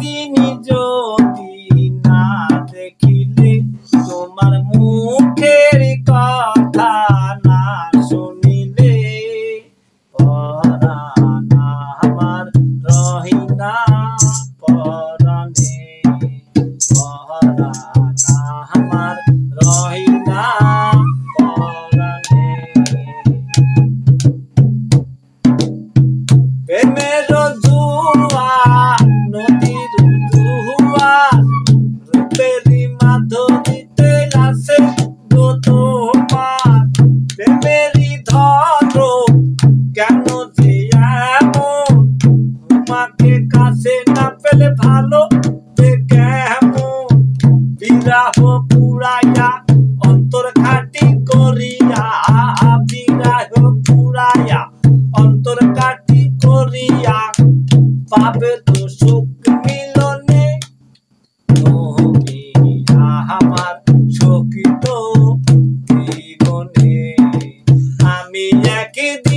তিনি যদি না দেখিলে তোমার মুখের কথা না শুনিলে পরাণ আমার রহিনা পরাণে পরাণ। তাকে কাছে না পেলে ভালো। বিরাহ পুরাইয়া অন্তর করিয়া বিরাহ পুরাইয়া অন্তর কাটি করিয়া। পাবে তো সুখ মিলনে আমার সখিত জীবনে। আমি একদিন